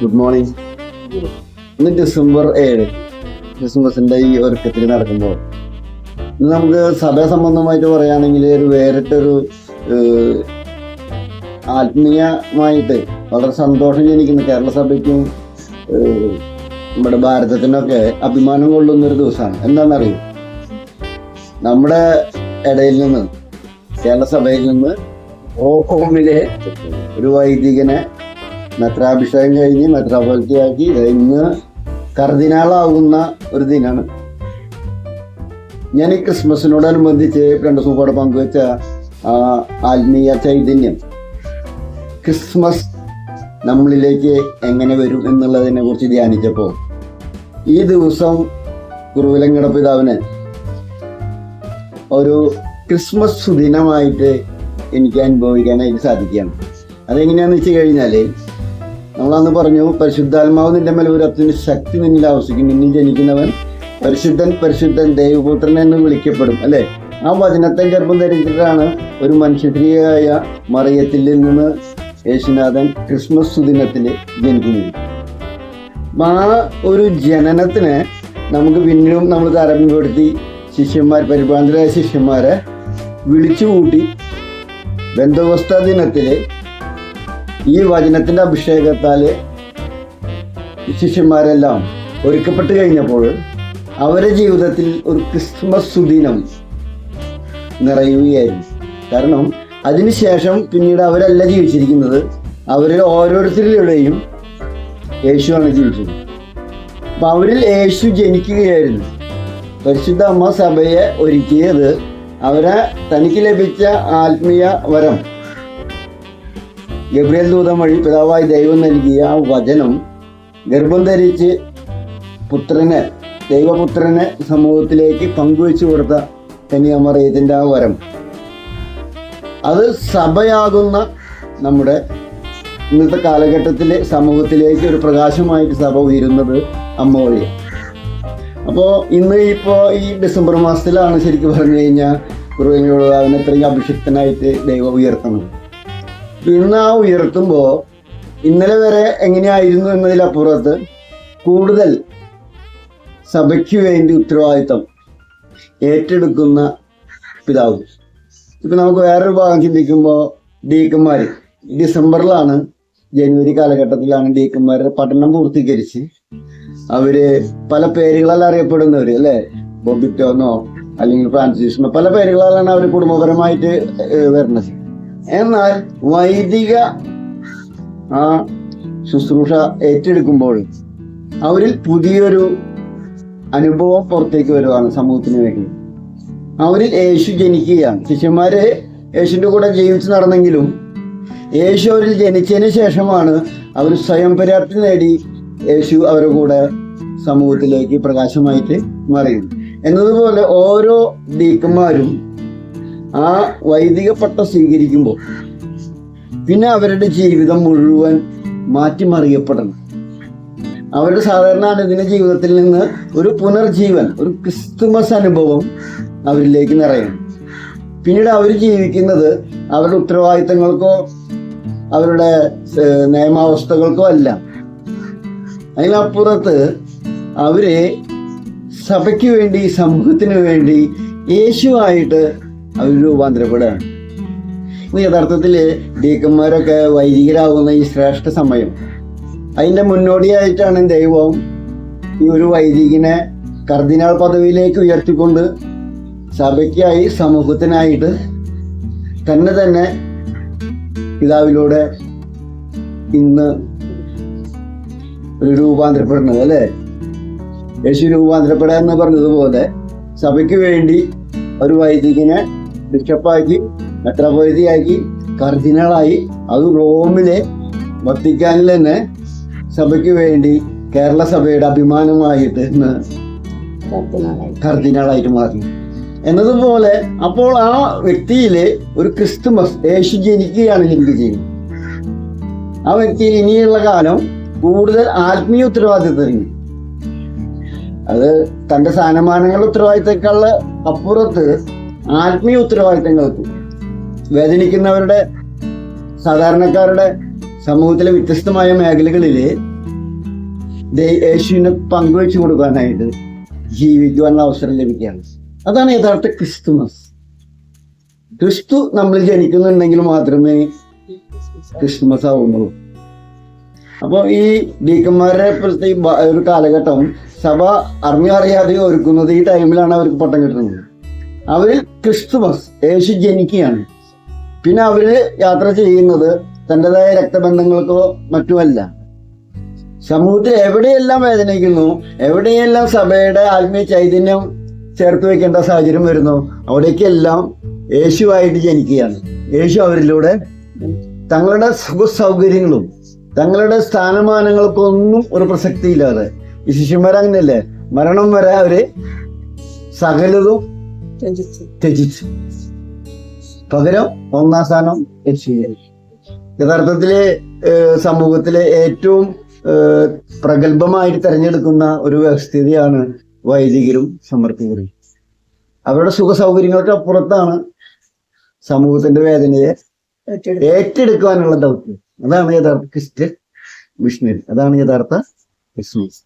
Good morning ഇന്ന് December ഏഴ്. ക്രിസ്മസിന്റെ ഈ ഒരുക്കത്തിൽ നടക്കുമ്പോൾ ഇന്ന് നമുക്ക് സഭ സംബന്ധമായിട്ട് പറയുകയാണെങ്കിൽ ഒരു വേറിട്ടൊരു ആത്മീയമായിട്ട് വളരെ സന്തോഷം ജനിക്കുന്ന കേരള സഭയ്ക്കും നമ്മുടെ ഭാരതത്തിനൊക്കെ അഭിമാനം കൊള്ളുന്ന ഒരു ദിവസമാണ്. എന്താണെന്നറിയും? നമ്മുടെ ഇടയിൽ നിന്ന് കേരള സഭയിൽ നിന്ന് ഓഹോമിലെ ഒരു വൈദികനെ മെത്രാഭിഷേകം കഴിഞ്ഞ് മെത്രാപോലിറ്റിയാക്കി ഇന്ന് കർദിനാളാകുന്ന ഒരു ദിനമാണ് ഞാൻ ഈ ക്രിസ്മസിനോടനുബന്ധിച്ച് രണ്ട് ദിവസം കൂടെ പങ്കുവെച്ച ആത്മീയ ചൈതന്യം. ക്രിസ്മസ് നമ്മളിലേക്ക് എങ്ങനെ വരും എന്നുള്ളതിനെ കുറിച്ച് ധ്യാനിച്ചപ്പോൾ ഈ ദിവസം കുറുവിലങ്ങട പിതാവിന് ഒരു ക്രിസ്മസ് സുദിനമായിട്ട് എനിക്ക് അനുഭവിക്കാനായിട്ട് സാധിക്കുകയാണ്. അതെങ്ങനെയാണെന്ന് വെച്ച് കഴിഞ്ഞാൽ നമ്മളന്ന് പറഞ്ഞു പരിശുദ്ധാത്മാവ് നിന്റെ മേലൂരത്തിന് ശക്തി നിന്നിൽ ആവശ്യിക്കും നിന്നിൽ ജനിക്കുന്നവൻ പരിശുദ്ധൻ പരിശുദ്ധൻ ദൈവപുത്രൻ എന്ന് വിളിക്കപ്പെടും. അല്ലേ? ആ വചനത്തെ ഗർഭം ധരിച്ചിട്ടാണ് ഒരു മനുഷ്യസ്ത്രീയായ മറിയത്തിൽ നിന്ന് യേശുനാഥൻ ക്രിസ്മസ് സുദിനത്തിൽ ജനിക്കുന്നത്. ആ ഒരു ജനനത്തിന് നമുക്ക് പിന്നിലും നമ്മൾ താരതമ്യപ്പെടുത്തി ശിഷ്യന്മാർ പരിഭ്രാന്തരായ ശിഷ്യന്മാരെ വിളിച്ചു കൂട്ടി ബന്ധവസ്ഥ ദിനത്തിൽ ഈ വചനത്തിന്റെ അഭിഷേകത്താൽ ശിഷ്യന്മാരെല്ലാം ഒരുക്കപ്പെട്ട് കഴിഞ്ഞപ്പോൾ അവരുടെ ജീവിതത്തിൽ ഒരു ക്രിസ്മസ് സുദിനം നിറയുകയായിരുന്നു. കാരണം അതിനുശേഷം പിന്നീട് അവരല്ല ജീവിച്ചിരിക്കുന്നത്. അവരിൽ ഓരോരുത്തരിലൂടെയും യേശുവാണ് ജീവിച്ചത്. അപ്പൊ അവരിൽ യേശു ജനിക്കുകയായിരുന്നു. പരിശുദ്ധ അമ്മ സഭയെ ഒരുക്കിയത് അവരെ തനിക്ക് ലഭിച്ച ആത്മീയ വരം ഗബ്രിയൽ ദൂതം വഴി പിതാവായി ദൈവം നൽകിയ ആ വചനം ഗർഭം ധരിച്ച് പുത്രനെ ദൈവപുത്രനെ സമൂഹത്തിലേക്ക് പങ്കുവെച്ചു കൊടുത്ത കന്യാമറിയത്തിന്റെ ആ വരം. അത് സഭയാകുന്ന നമ്മുടെ ഇന്നത്തെ കാലഘട്ടത്തിലെ സമൂഹത്തിലേക്ക് ഒരു പ്രകാശമായിട്ട് സഭ ഉയരുന്നത് അമ്മ വഴിയാണ് അപ്പോൾ ഇന്ന് ഇപ്പോൾ ഈ ഡിസംബർ മാസത്തിലാണ് ശരിക്കും പറഞ്ഞു കഴിഞ്ഞാൽ ഗുരുവിനോട് അവനെ അഭിഷിക്തനായിട്ട് ദൈവം ഉയർത്തുന്നത്. ഇന്ന് ആ ഉയർത്തുമ്പോൾ ഇന്നലെ വരെ എങ്ങനെയായിരുന്നു എന്നതിലപ്പുറത്ത് കൂടുതൽ സഭയ്ക്ക് വേണ്ടി ഉത്തരവാദിത്തം ഏറ്റെടുക്കുന്ന പിതാവ്. ഇപ്പം നമുക്ക് വേറൊരു ഭാഗം ചിന്തിക്കുമ്പോൾ ഡീക്കന്മാർ ഡിസംബറിലാണ് ജനുവരി കാലഘട്ടത്തിലാണ് ഡീക്കന്മാരുടെ പഠനം പൂർത്തീകരിച്ച് അവർ പല പേരുകളാൽ അറിയപ്പെടുന്നവർ അല്ലേ? ബോബിറ്റോന്നോ അല്ലെങ്കിൽ ഫ്രാൻസിസ്നോ പല പേരുകളാലാണ് അവർ കുടുംബപരമായിട്ട് വരുന്നത്. എന്നാൽ വൈദിക ആ ശുശ്രൂഷ ഏറ്റെടുക്കുമ്പോൾ അവരിൽ പുതിയൊരു അനുഭവം പുറത്തേക്ക് വരുവാണ് സമൂഹത്തിന് വേണ്ടി. അവരിൽ യേശു ജനിക്കുകയാണ്. ശിഷ്യന്മാര് യേശുവിന്റെ കൂടെ ജീവിച്ചു നടന്നെങ്കിലും യേശു അവരിൽ ജനിച്ചതിന് ശേഷമാണ് അവർ സ്വയം പര്യാപ്തി നേടി യേശു അവരുടെ കൂടെ സമൂഹത്തിലേക്ക് പ്രകാശമായിട്ട് മാറിയത്. എന്നതുപോലെ ഓരോ ഡീക്കന്മാരും ആ വൈദിക പട്ടം സ്വീകരിക്കുമ്പോൾ പിന്നെ അവരുടെ ജീവിതം മുഴുവൻ മാറ്റിമറിയപ്പെടണം. അവരുടെ സാധാരണ അനുദിന ജീവിതത്തിൽ നിന്ന് ഒരു പുനർജീവൻ ഒരു ക്രിസ്തുമസ് അനുഭവം അവരിലേക്ക് നിറയണം. പിന്നീട് അവർ ജീവിക്കുന്നത് അവരുടെ ഉത്തരവാദിത്തങ്ങൾക്കോ അവരുടെ നിയമാവസ്ഥകൾക്കോ അല്ല. അതിനപ്പുറത്ത് അവരെ സഭയ്ക്ക് വേണ്ടി സമൂഹത്തിന് വേണ്ടി യേശുവായിട്ട് അവർ രൂപാന്തരപ്പെടുകയാണ്. ഇന്ന് യഥാർത്ഥത്തിൽ ഡീക്കന്മാരൊക്കെ വൈദികരാകുന്ന ഈ ശ്രേഷ്ഠ സമയം അതിന്റെ മുന്നോടിയായിട്ടാണ് ദൈവം ഈ ഒരു വൈദികനെ കർദിനാൾ പദവിയിലേക്ക് ഉയർത്തിക്കൊണ്ട് സഭയ്ക്കായി സമൂഹത്തിനായിട്ട് തന്നെ തന്നെ പിതാവിലൂടെ ഇന്ന് ഒരു രൂപാന്തരപ്പെടുന്നത് അല്ലേ? യേശു രൂപാന്തരപ്പെടുക എന്ന് പറഞ്ഞതുപോലെ സഭയ്ക്ക് വേണ്ടി ഒരു വൈദികനെ ബിഷപ്പാക്കി മെത്രാപോലിറ്റിയാക്കി കർദിനളായി. അത് റോമിലെ വത്തിക്കാനിൽ തന്നെ സഭയ്ക്ക് വേണ്ടി കേരള സഭയുടെ അഭിമാനമായിട്ട് ഇന്ന് കർദിനാളായിട്ട്. മാറി. എന്നതുപോലെ അപ്പോൾ ആ വ്യക്തിയിൽ ഒരു ക്രിസ്തുമസ് യേശു ജനിക്കുകയാണ് ലിങ്ക് ചെയ്യുന്നത്. ആ വ്യക്തിയിൽ ഇനിയുള്ള കാലം കൂടുതൽ ആത്മീയ ഉത്തരവാദിത്തത്തിന് അത് തന്റെ സ്ഥാനമാനങ്ങളുടെ ഉത്തരവാദിത്തക്കാളുടെ അപ്പുറത്ത് ആത്മീയ ഉത്തരവാദിത്തങ്ങൾക്കും വേദനിക്കുന്നവരുടെ സാധാരണക്കാരുടെ സമൂഹത്തിലെ വ്യത്യസ്തമായ മേഖലകളിൽ യേശുവിനെ പങ്കുവെച്ചു കൊടുക്കാനായിട്ട് ജീവിക്കുവാനുള്ള അവസരം ലഭിക്കുകയാണ്. അതാണ് യഥാർത്ഥ ക്രിസ്തുമസ്. ക്രിസ്തു നമ്മൾ ജനിക്കുന്നുണ്ടെങ്കിൽ മാത്രമേ ക്രിസ്തുമസ് ആവുന്നുള്ളൂ. അപ്പോൾ ഈ ഡീക്കന്മാരെ ബ- ഒരു കാലഘട്ടം സഭ അറിഞ്ഞറിയാതെ ഒരുക്കുന്നത് ഈ ടൈമിലാണ് അവർക്ക് പട്ടം കിട്ടുന്നത്. അവർ ക്രിസ്തുമസ് യേശു ജനിക്കുകയാണ്. പിന്നെ അവർ യാത്ര ചെയ്യുന്നത് തന്റെതായ രക്തബന്ധങ്ങൾക്കോ മറ്റുമല്ല. സമൂഹത്തിൽ എവിടെയെല്ലാം വേദനിക്കുന്നു എവിടെയെല്ലാം സഭയുടെ ആത്മീയ ചൈതന്യം ചേർത്ത് വെക്കേണ്ട സാഹചര്യം വരുന്നു അവിടേക്കെല്ലാം യേശുവായിട്ട് ജനിക്കുകയാണ്. യേശു അവരിലൂടെ തങ്ങളുടെ സുഖ സൗകര്യങ്ങളും തങ്ങളുടെ സ്ഥാനമാനങ്ങൾക്കൊന്നും ഒരു പ്രസക്തിയില്ലാതെ. ഈ ശിശുമാരങ്ങനെയല്ലേ മരണം വരെ അവർ സകലതും ത്യജിച്ചു പകരം ഒന്നാം സ്ഥാനം യഥാർത്ഥത്തിൽ സമൂഹത്തിലെ ഏറ്റവും പ്രഗത്ഭമായിട്ട് തെരഞ്ഞെടുക്കുന്ന ഒരു വ്യവസ്ഥിതിയാണ് വൈദികരും സമർപ്പികരും. അവരുടെ സുഖ സൗകര്യങ്ങൾക്ക് അപ്പുറത്താണ് സമൂഹത്തിന്റെ വേദനയെ ഏറ്റെടുക്കുവാനുള്ള ദൗത്യം. അതാണ് യഥാർത്ഥ ക്രിസ്ത്യൻ മിഷണറി. അതാണ് യഥാർത്ഥ ക്രിസ്മസ്.